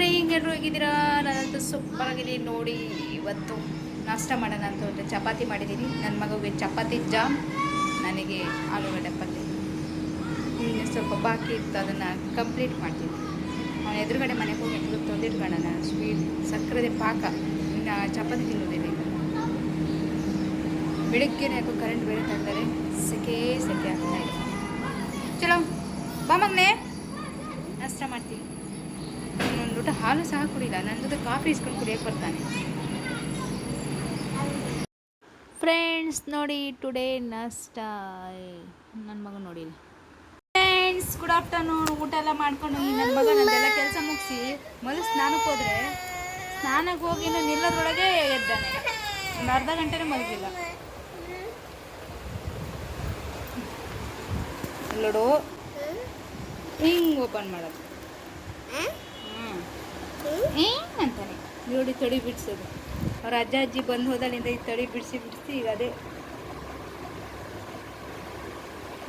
Morning ಎಲ್ಲರೂ ಹೋಗಿದ್ದೀರಾ? ನಾನಂತೂ ಸೂಪರ್ ನೋಡಿ, ಇವತ್ತು ನಾಷ್ಟ ಮಾಡೋಣ ಅಂತ ಒಂದು ಚಪಾತಿ ಮಾಡಿದ್ದೀನಿ. ನನ್ನ ಮಗುಗೆ ಚಪಾತಿ ಜಾಮ್, ನನಗೆ ಆಲೂಗಡ್ಡೆ ಪಲ್ಯ ಇನ್ನು ಸ್ವಲ್ಪ ಬಾಕಿ ಇತ್ತು, ಅದನ್ನು ಕಂಪ್ಲೀಟ್ ಮಾಡ್ತೀನಿ. ಅವನ ಎದುರುಗಡೆ ಮನೆಗೆ ಹೋಗಿ ಎದ್ದು ತೊಂದಿಟ್ಕೊಳ್ಳೋಣ ಸ್ವೀಟ್, ಸಕ್ಕರೆ ಪಾಕ. ಇನ್ನು ಚಪಾತಿ ತಿನ್ನೋದೇ ಈಗ. ಬೆಳಗ್ಗೆನೇ ಯಾಕೋ ಕರೆಂಟ್ ಬೇರೆ ತಂದರೆ ಸೆಕೆ ಸೆಕೆ ಆಗ್ತಾ ಚಲೋ. ಬಾ ಮಗ್ನೆ. ನಾಷ್ಟ ಮಾಡ್ತೀನಿ. ಊಟ ಹಾಲು ಸಹ ಕುಡಿಲ್ಲ ನನ್ನ ಜೊತೆ ಕಾಫಿ ಇಸ್ಕೊಂಡು ಕುಡಿಯೋಕೆ ಬರ್ತಾನೆ. ಫ್ರೆಂಡ್ಸ್ ನೋಡಿ ಟುಡೇ ನಷ್ಟ. ನನ್ನ ಮಗ ನೋಡಿಲ್ಲ ಫ್ರೆಂಡ್ಸ್ ಗುಡ್ ಆಫ್ಟರ್ನೂನ್ ಊಟ ಎಲ್ಲ ಮಾಡ್ಕೊಂಡು ನನ್ನ ಮಗ ನಂದೆಲ್ಲ ಕೆಲಸ ಮುಗಿಸಿ ಮೊದಲು ಸ್ನಾನಕ್ಕೆ ಹೋದ್ರೆ ಸ್ನಾನಕ್ಕೆ ಹೋಗಿ ನಾನು ನಿಲ್ಲೋದ್ರೊಳಗೆ ಎದ್ದಾನೆ. ಒಂದು ಅರ್ಧ ಗಂಟೆನೇ ಮಲಗಿಲ್ಲ. ನೋಡು, ಹಿಂಗೆ ಓಪನ್ ಮಾಡೋದು. ಹಿಂಗ್ ಅಂತಾನೆ ನೋಡಿ ತಡಿ ಬಿಡಿಸೋದು. ಅವ್ರ ಅಜ್ಜ ಅಜ್ಜಿ ಬಂದು ಹೋದಲ್ಲಿಂದ ಈ ತಡಿ ಬಿಡಿಸಿ ಬಿಡಿಸಿ ಈಗ ಅದೇ.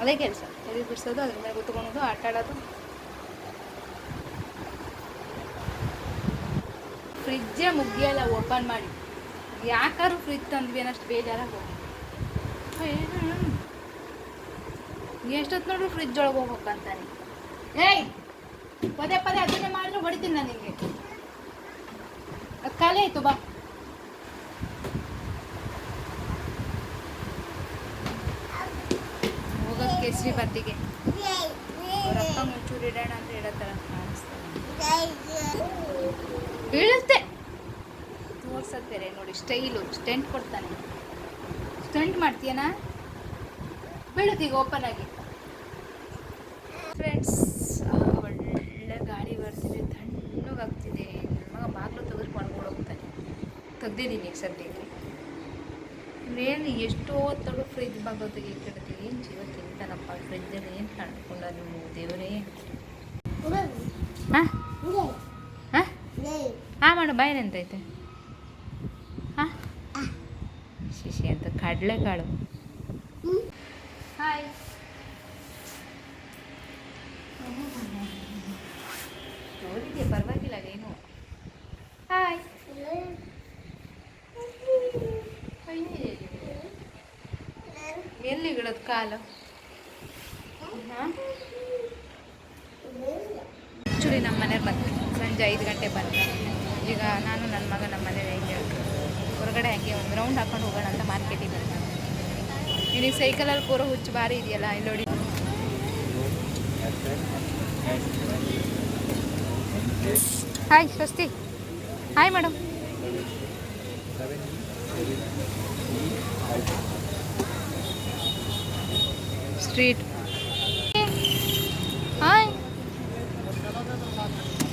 ಅದೇ ಕೆಲಸ. ತಡಿ ಬಿಡಿಸೋದು ಅದ್ರ ಮೇಲೆ ಕುತ್ಕೊಳೋದು ಆಟ ಆಡೋದು. ಫ್ರಿಜ್ಜೇ ಮುಗಿಯಲ್ಲ ಓಪನ್ ಮಾಡಿ. ಯಾಕಾದ್ರು ಫ್ರಿಜ್ ತಂದ್ವಿ ಅನ್ನಷ್ಟು ಬೇಜಾರಾಗಿ ಹೋಗಿ ಎಷ್ಟೊತ್ತು ನೋಡ್ರಿ ಫ್ರಿಜ್ ಒಳಗೆ ಹೋಗ್ಬೇಕಂತಾನೆ ಏಯ್ ಪದೇ ಪದೇ ಅದನ್ನೇ ಮಾಡಿದ್ರೆ ಹೊಡಿತೀನಿ ನಾನು ನಿಮಗೆ ಖಾಲಿ ಆಯ್ತು, ಬಾ. ಹೋಗೋದು ಕೇಸರಿ ಬತ್ತಿಗೆ ಅವರಪ್ಪ ಮುಂಚೂರು ಇಡೋಣ ಅಂತ ಇಡೋ ಥರ ಕಾಣಿಸ್ತಾರೆ ಬೀಳುತ್ತೆ. ತೋರ್ಸತ್ತೇರೆ ನೋಡಿ ಸ್ಟೈಲು ಸ್ಟೆಂಟ್ ಕೊಡ್ತಾನೆ. ಸ್ಟೆಂಟ್ ಮಾಡ್ತೀಯನಾ? ಬೀಳುತ್ತೀಗ ಓಪನ್ ಆಗಿ. ಫ್ರೆಂಡ್ಸ್ ತೆಗ್ದಿದ್ದೀನಿ ಈಗ ಸದ್ಯಕ್ಕೆ? ಏನು ಎಷ್ಟೋ ತಡು ಫ್ರಿಜ್ ಬಾಗಿಲು ತೆಗಿಕಿಡ್ತೀವಿ ಏನು ಜೀವ ತಿಂತಾನಪ್ಪ ಫ್ರಿಜ್ಜಲ್ಲಿ ಏನು ಕಾಣ್ಕೊಂಡ ನೀವು ದೇವರೇ? ಹಾಂ? ಹಾಂ? ಹಾಂ ಮಾಡು ಬಾಯಿನ ಎಂತೈತೆ ಹಾಂ? ಶಿಶಿ ಅಂತ ಕಡಲೆಕಾಳು ಹಾಯ್ ನೋಡಿದ್ಯಾ ಪರವಾಗಿಲ್ಲ ಏನು ಹಾಯ್ ಇಡೋದು ಕಾಲು. ಆ್ಯಕ್ಚುಲಿ ನಮ್ಮ ಮನೇಲಿ ಬಂತು ಸಂಜೆ ಐದು ಗಂಟೆ ಬಂದ. ಈಗ ನಾನು ನನ್ನ ಮಗ ನಮ್ಮ ಮನೇಲಿ ಹೆಂಗೆ ಹೊರಗಡೆ ಹಂಗೆ ಒಂದು ರೌಂಡ್ ಹಾಕೊಂಡು ಹೋಗೋಣ ಅಂತ ಮಾರ್ಕೆಟಿಗೆ ಬಂದ. ನಿನಗೆ ಸೈಕಲಲ್ಲಿ ಕೂರೋ ಹುಚ್ಚು ಭಾರಿ ಇದೆಯಲ್ಲ, ಇಲ್ಲಿ ನೋಡಿ. Hi Swasti. Hi madam street hi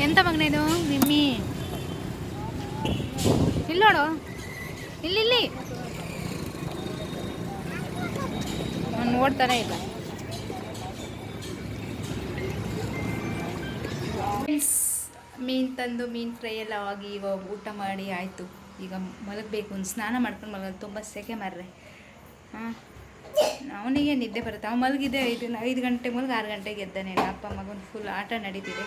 ಎಂತ ಮಗನ ಇದು? ನಿಮ್ಮಿ? ಇಲ್ಲಿ ನೋಡು. ಇಲ್ಲಿ ಇಲ್ಲಿ. ನೋಡ್ತಾನೆ ಇಲ್ಲ. ಮೀನು ತಂದು, ಮೀನು ಫ್ರೈ ಎಲ್ಲ ಆಗಿ ಇವಾಗ ಊಟ ಮಾಡಿ ಆಯಿತು. ಈಗ ಮಲಗಬೇಕು. ಸ್ನಾನ ಮಾಡ್ಕೊಂಡು ಮಲಗೋದು ತುಂಬ ಸೆಕೆ ಮಾರ್ರೆ. ಹಾಂ. ಅವನಿಗೆ ನಿದ್ದೆ ಬರುತ್ತೆ. ಅವ್ನು ಮಲಗಿದೆ ಐದು ಐದು ಗಂಟೆ ಮಲಗಿ ಆರು ಗಂಟೆಗೆ ಎದ್ದಾನೆ. ಅಪ್ಪ ಮಗನ ಫುಲ್ ಆಟ ನಡೀತಿದೆ.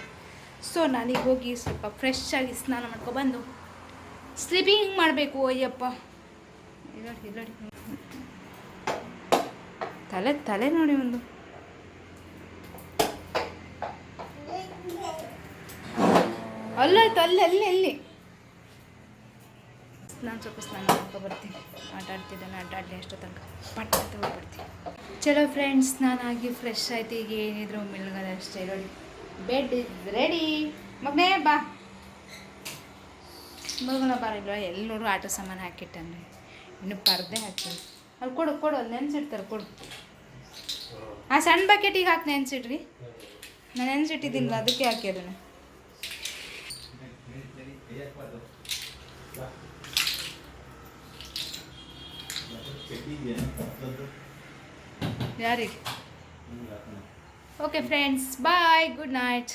ಸೊ ನಾನೀಗ ಹೋಗಿ ಸ್ವಲ್ಪ ಫ್ರೆಶ್ ಆಗಿ ಸ್ನಾನ ಮಾಡ್ಕೊಬಂದು ಸ್ಲೀಪಿಂಗ್ ಮಾಡಬೇಕು ಅಯ್ಯಪ್ಪ? ಇಲ್ಲೋಡಿ ಇಲ್ಲೋಡಿ ತಲೆ ತಲೆ ನೋಡಿ ಒಂದು. ಅಲ್ಲಿ ಅಲ್ಲಿ ಅಲ್ಲಿ. ನಾನು ಸ್ವಲ್ಪ ಸ್ನಾನ ಮಾಡ್ಕೊಬರ್ತೀನಿ ಆಟ ಆಡ್ತಿದ್ದಾನೆ, ಆಟ ಆಡಲಿ ತನಕ. ಪಟ್ಟ ಅಂತ ಹೋಗ್ಬರ್ತೀನಿ ಚಲೋ ಫ್ರೆಂಡ್ಸ್ ನಾನಾಗಿ ಫ್ರೆಶ್ ಆಯ್ತು. ಈಗ ಏನಿದ್ರು ಮಿಲ್ಗದ ಅಷ್ಟೇ. ನೋಡಿ ಬೆಡ್ ಇಸ್ ರೆಡಿ ಮಗನೇ, ಬಾ. ಮಗನ ಬಾರಿಲ್ವ ಎಲ್ಲಿ ನೋಡು ಆಟ ಸಾಮಾನು ಹಾಕಿಟ್ಟನ್ರಿ ಇನ್ನು ಪರ್ದೆ ಹಾಕಿ ಅಲ್ಲಿ ಕೊಡು ಕೊಡು, ಅಲ್ಲಿ ನೆನ್ಸಿಡ್ತಾರೆ, ಕೊಡು. ಆ ಸಣ್ಣ ಬಕೆಟಿಗೆ ಹಾಕಿ ನೆನ್ಸಿಡ್ರಿ. ನಾನು ನೆನ್ಸಿಟ್ಟಿದ್ದೀನಿ ಅದಕ್ಕೆ ಹಾಕಿ ಅದನ್ನು ಯಾರಿಗೆ okay friends bye good night